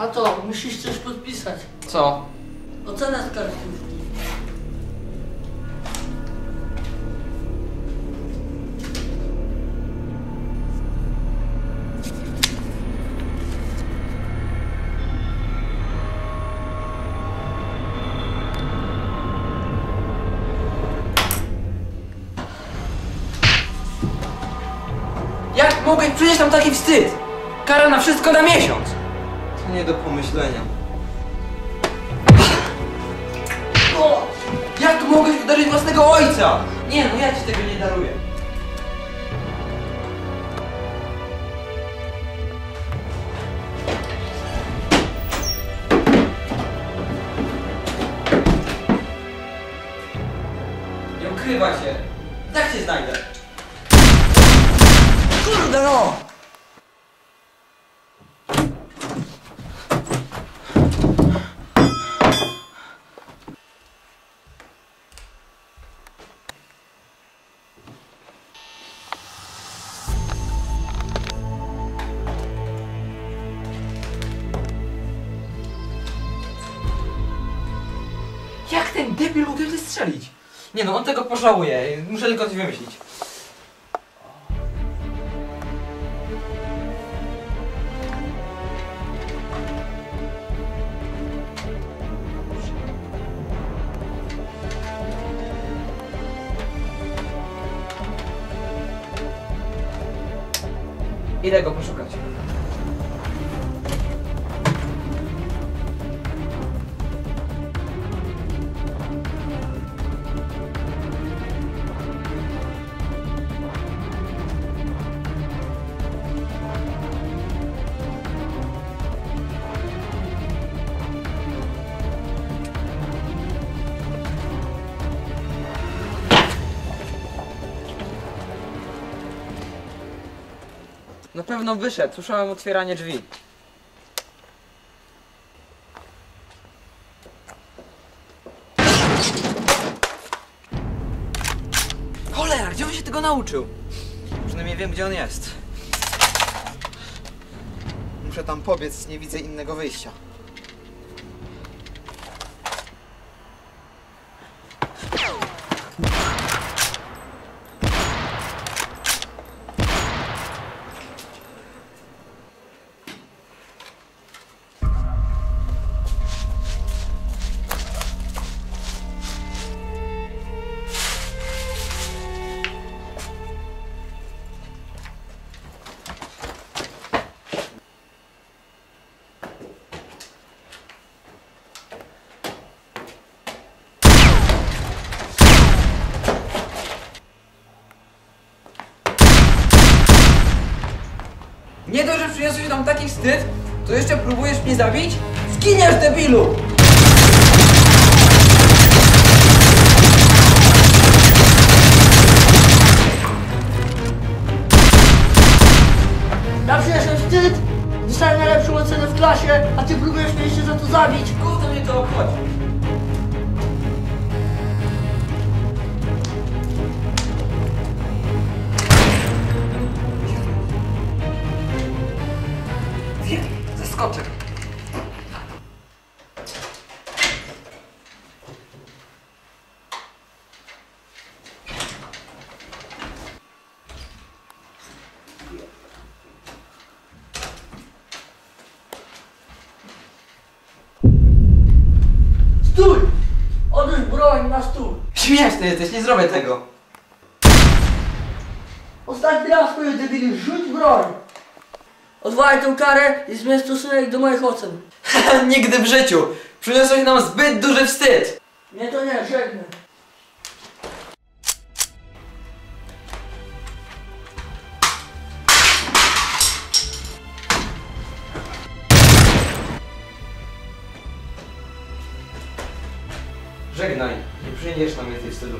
A to, musisz coś podpisać. Co? Ocenę skarżki. Jak mogłeś przynieść tam taki wstyd? Kara na wszystko na miesiąc. Nie do pomyślenia. O! Jak mogłeś uderzyć własnego ojca? Nie no, ja ci tego nie daruję. Nie ukrywaj się. Jak cię znajdę? Kurde no! Debil mógł wystrzelić? Nie no, on tego pożałuje. Muszę tylko coś wymyślić. Idę go poszukać. Na pewno wyszedł. Słyszałem otwieranie drzwi. Cholera, gdzie on się tego nauczył? Przynajmniej wiem, gdzie on jest. Muszę tam pobiec, nie widzę innego wyjścia. Przyniosłeś nam taki wstyd, to jeszcze próbujesz mnie zabić? Zginiesz, debilu! Ja przyniosłem wstyd, dostałem najlepszą ocenę w klasie, a ty próbujesz mnie jeszcze za to zabić. Gówno mnie to obchodzi. Śmieszny jesteś, nie zrobię tego. Ostatni raz powiem debili, rzuć broń. Odwołaj tę karę i zmień stosunek do moich ocen. Nigdy w życiu. Przyniosłeś nam zbyt duży wstyd. Nie to nie, żegnę. Żegnaj, nie przyniesiesz nam więcej wstydu.